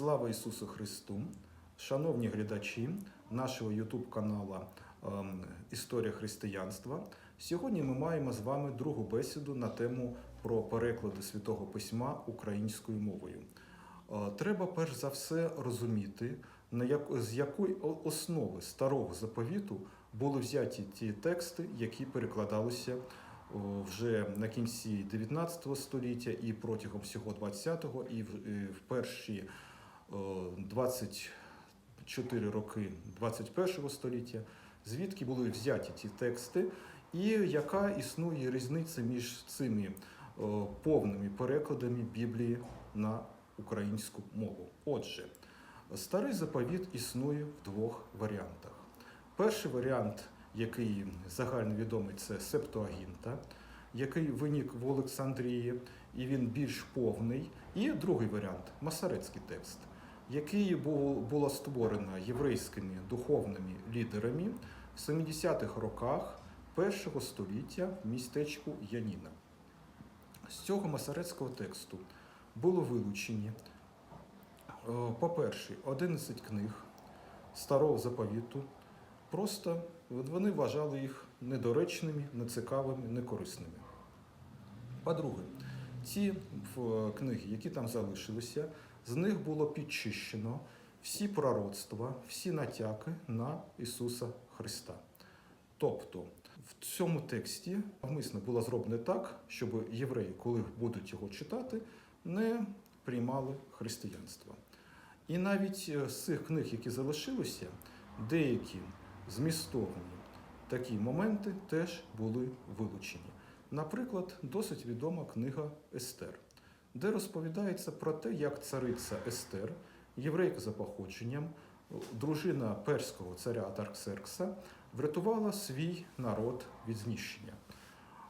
Слава Ісусу Христу! Шановні глядачі нашого каналу ем, Історія християнства. Сьогодні ми маємо з вами другу бесіду на тему про переклади святого письма українською мовою. Е, Треба перш за все розуміти, з якої основи старого заповіту були взяті ті тексти, які перекладалися вже на кінці 19 століття і протягом всього 20-го, і в, перші 24 роки 21 століття, звідки були взяті ті тексти, і яка існує різниця між цими повними перекладами Біблії на українську мову. Отже, старий заповіт існує в двох варіантах. Перший варіант, який загальновідомий, це Септуагінта, який виник в Олександрії, і він більш повний. І другий варіант Масарецький текст, який була створена єврейськими духовними лідерами в 70-х роках першого століття в містечку Яніна. З цього масарецького тексту було вилучені, е, по-перше, 11 книг старого заповіту. Просто вони вважали їх недоречними, нецікавими, некорисними. По-друге, ті в- книги, які там залишилися, з них було підчищено всі пророцтва, всі натяки на Ісуса Христа. Тобто в цьому тексті навмисно було зроблено так, щоб євреї, коли будуть його читати, не приймали християнство. І навіть е, з цих книг, які залишилися, деякі змістовні такі моменти теж були вилучені. Наприклад, досить відома книга Естер, де розповідається про те, як цариця Естер, єврейка за походженням, дружина перського царя Атарксеркса, врятувала свій народ від знищення.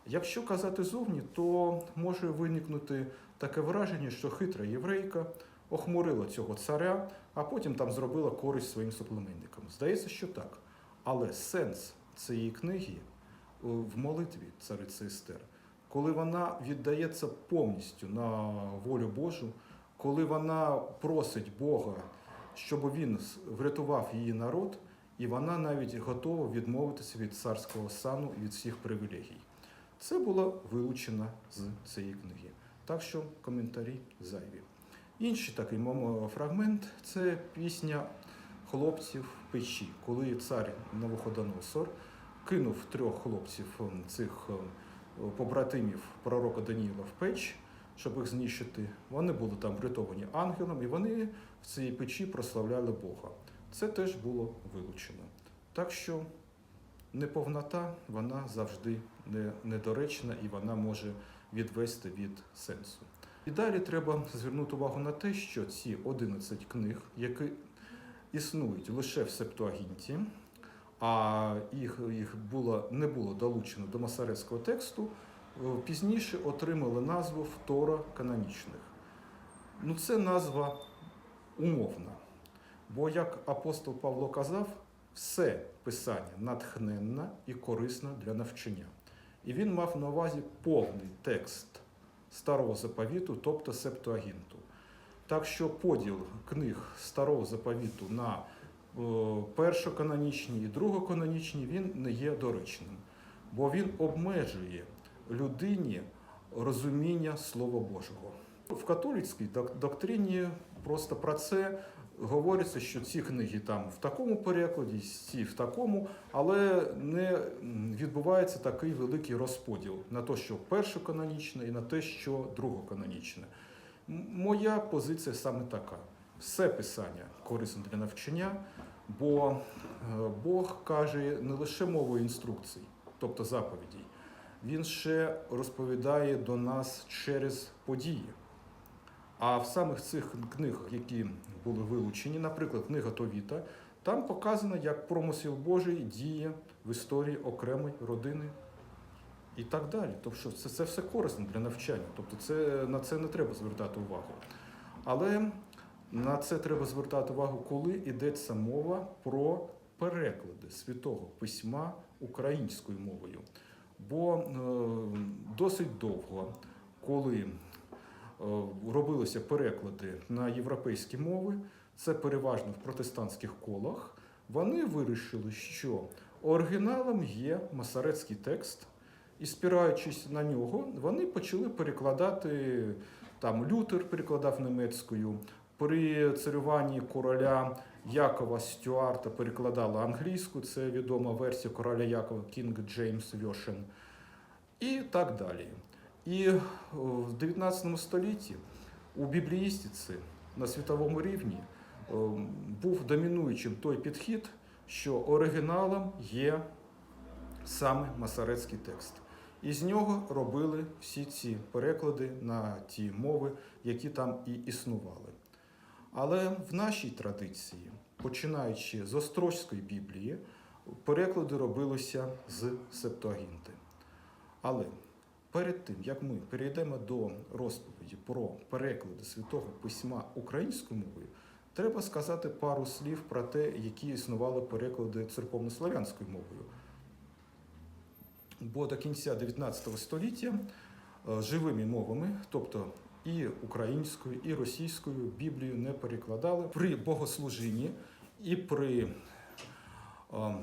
Якщо казати зовні, то може виникнути таке враження, що хитра єврейка охмурила цього царя, а потім там зробила користь своїм соплеменникам. Здається, що так. Але сенс цієї книги е, в молитві цариці Естер, коли вона віддається повністю на волю Божу, коли вона просить Бога, щоб він врятував її народ, і вона навіть готова відмовитися від царського сану і від всіх привілегій. Це було вилучено з цієї книги. Так що коментарі зайві. Інший такий фрагмент це пісня хлопців в печі, коли цар Навуходоносор кинув трьох хлопців ем, цих ем, побратимів пророка Даніїла в печ, щоб їх знищити. Вони були там врятовані ангелом, і вони в цій печі прославляли Бога. Це теж було вилучено. Так що неповнота вона завжди не- недоречна і вона може відвести від сенсу. І далі треба звернути увагу на те, що ці 11 книг, які існують лише в Септуагінті, а їх, їх було, не було долучено до масарецького тексту, е, пізніше отримали назву Втора канонічних. Ну, це назва умовна. Бо, як апостол Павло казав, все писання натхненне і корисне для навчання. І він мав на увазі повний текст старого заповіту, тобто септуагінту. Так що поділ книг старого заповіту на е, першоканонічні і другоканонічні він не є доречним, бо він обмежує людині розуміння Слова Божого. В католицькій доктрині просто про це говориться, що ці книги там в такому перекладі, ці в такому, але не відбувається такий великий розподіл на те, що першоканонічне, і на те, що другоканонічне. Моя позиція саме така: все писання корисне для навчання, бо е, Бог каже не лише мовою інструкцій, тобто заповідей, він ще розповідає до нас через події. А в самих цих книгах, які були вилучені, наприклад, книга Товіта, там показано, як промисел Божий діє в історії окремої родини і так далі. Тобто це, це все корисно для навчання. Тобто це, на це не треба звертати увагу. Але на це треба звертати увагу, коли йдеться мова про переклади святого письма українською мовою. Бо е, досить довго, коли робилися переклади на європейські мови, це переважно в протестантських колах, вони вирішили, що оригіналом є масарецький текст, і спираючись на нього, вони почали перекладати там Лютер перекладав німецькою. При царюванні короля Якова Стюарта перекладали англійську, це відома версія короля Якова Кінг Джеймс Вьошен. І так далі. І е, в 19 столітті у бібліїстиці на світовому рівні е, був домінуючим той підхід, що оригіналом є саме масарецький текст. І з нього робили всі ці переклади на ті мови, які там і існували. Але в нашій традиції, починаючи з Острозької Біблії, переклади робилися з Септуагінти. Але перед тим, як ми перейдемо до розповіді про переклади святого письма українською мовою, треба сказати пару слів про те, які існували переклади церковнослов'янською мовою. Бо до кінця 19 століття е, живими мовами, тобто і українською, і російською Біблію не перекладали при богослужінні і при е,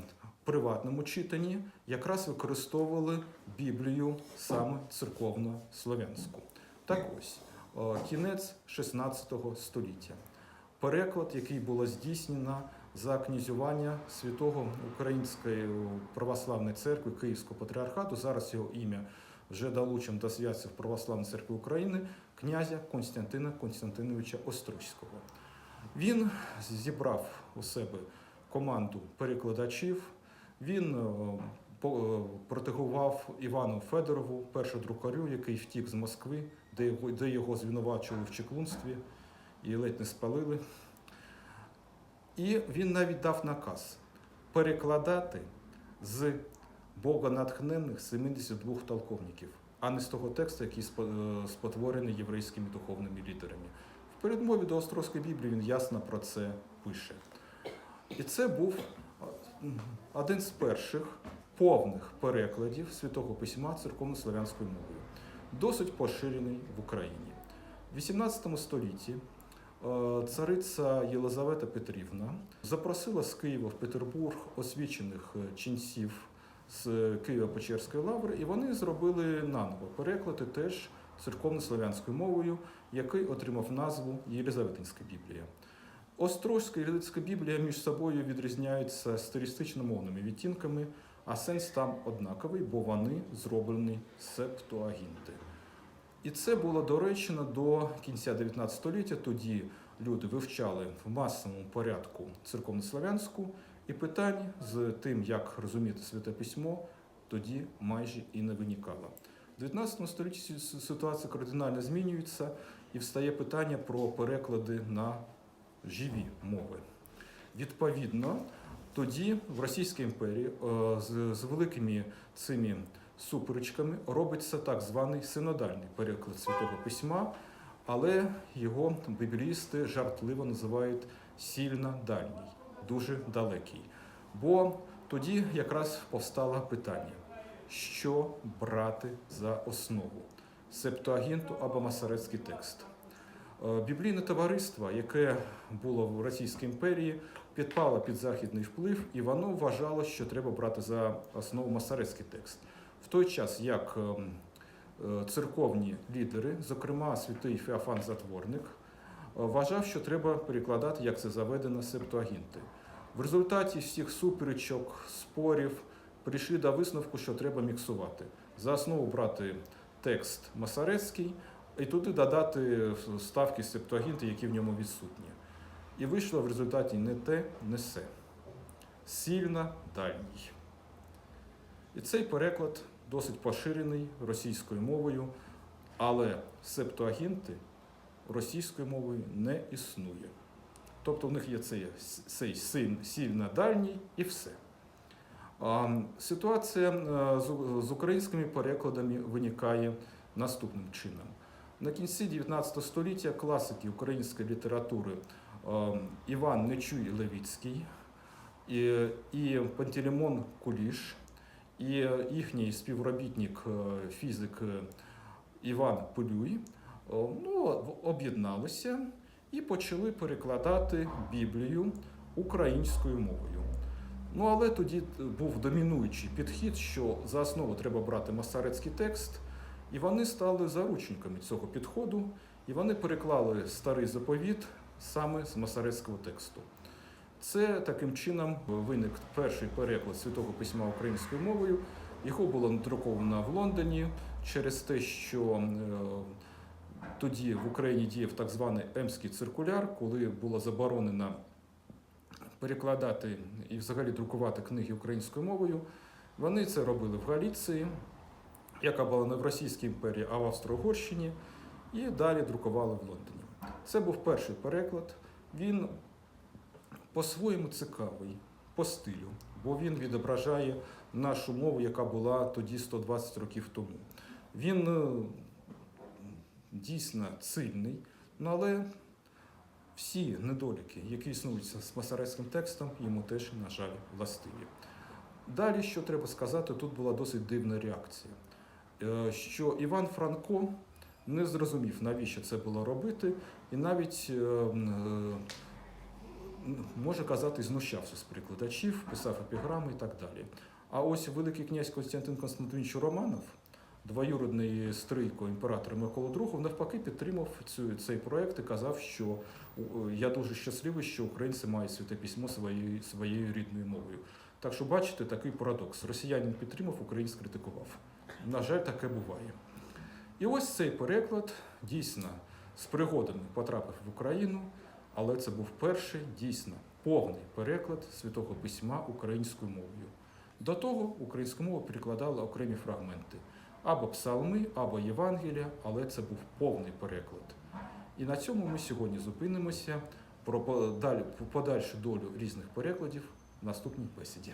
приватному читанні якраз використовували Біблію саме церковно-слов'янську. Так ось, е, кінець 16 століття. Переклад, який було здійснено за князювання святого Української православної церкви Київського патріархату. Зараз його ім'я вже долучено до святців Православної церкви України князя Константина Константиновича Острозького. Він зібрав у себе команду перекладачів. Він е, е, протегував Івану Федорову, першу друкарю, який втік з Москви, де його, звинувачували в чеклунстві і ледь не спалили. І він навіть дав наказ перекладати з богонатхненних 72 толковників, а не з того тексту, який е, спотворений єврейськими духовними лідерами. В передмові до Острозької Біблії він ясно про це пише. І це був е, один з перших повних перекладів святого письма церковно-славянською мовою, досить поширений в Україні. В XVIII столітті Е, Цариця Єлизавета Петрівна запросила з Києва в Петербург освічених ченців з Києво-Печерської лаври, і вони зробили наново переклади теж церковно-славянською мовою, який отримав назву Єлизаветинська Біблія. Острозька і Єлизаветинська Біблія між собою відрізняються стилістично-мовними відтінками, а сенс там однаковий, бо вони зроблені септуагінти. І це було доречено до кінця 19 століття. Тоді люди вивчали в масовому порядку церковнослов'янську, і питань з тим, як розуміти святе письмо, тоді майже і не виникало. В 19 столітті ситуація кардинально змінюється і встає питання про переклади на живі мови. Відповідно, тоді в Російській імперії е, з, великими цими суперечками робиться так званий синодальний переклад святого письма, але його біблісти жартливо називають сильно дальній, дуже далекий. Бо тоді якраз повстало питання, що брати за основу септуагінту або масарецький текст. Е, Біблійне товариство, яке було в Російській імперії, підпало під західний вплив, і воно вважало, що треба брати за основу масарецький текст. В той час, як ем, е, церковні лідери, зокрема святий Феофан Затворник, е, вважав, що треба перекладати, як це заведено, септуагінти. В результаті всіх суперечок, спорів прийшли до висновку, що треба міксувати. За основу брати текст масарецький і туди додати ставки септуагінти, які в ньому відсутні. І вийшло в результаті не те, не се. Сильно дальній. І цей переклад досить поширений російською мовою, але септуагінти російською мовою не існує. Тобто в них є цей, цей син сильно дальній і все. Ситуація е, з- українськими перекладами виникає наступним чином. На кінці 19 століття класики української літератури е, Іван Нечуй Левіцький і, і Пантелеймон Куліш, і їхній співробітник, е, фізик Іван Полюй ну, об'єдналися і почали перекладати Біблію українською мовою. Ну, але тоді був домінуючий підхід, що за основу треба брати масарецький текст, і вони стали заручниками цього підходу, і вони переклали старий заповіт саме з масарецького тексту. Це таким чином виник перший переклад святого письма українською мовою. Його було надруковано в Лондоні через те, що е, тоді в Україні діяв так званий Емський циркуляр, коли було заборонено перекладати і взагалі друкувати книги українською мовою. Вони це робили в Галіції, яка була не в Російській імперії, а в Австро-Угорщині, і далі друкували в Лондоні. Це був перший переклад. Він по-своєму цікавий, по стилю, бо він відображає нашу мову, яка була тоді 120 років тому. Він е, дійсно сильний, ну, але всі недоліки, які існують з масарецьким текстом, йому теж, на жаль, властиві. Далі, що треба сказати, тут була досить дивна реакція, Е, що Іван Франко не зрозумів, навіщо це було робити, і навіть е, е, може казати, знущався з прикладачів, писав епіграми і так далі. А ось великий князь Константин Константинович Романов, двоюродний стрийко імператора Миколи II, навпаки підтримав цю, цей проект і казав, що я дуже щасливий, що українці мають святе письмо своєю, своєю рідною мовою. Так що, бачите, такий парадокс. Росіянин підтримав, українець критикував. На жаль, таке буває. І ось цей переклад дійсно з пригодами потрапив в Україну, але це був перший дійсно повний переклад святого письма українською мовою. До того українську мову перекладали окремі фрагменти або псалми, або Євангелія, але це був повний переклад. І на цьому ми сьогодні зупинимося про подаль- подальшу долю різних перекладів в наступній бесіді.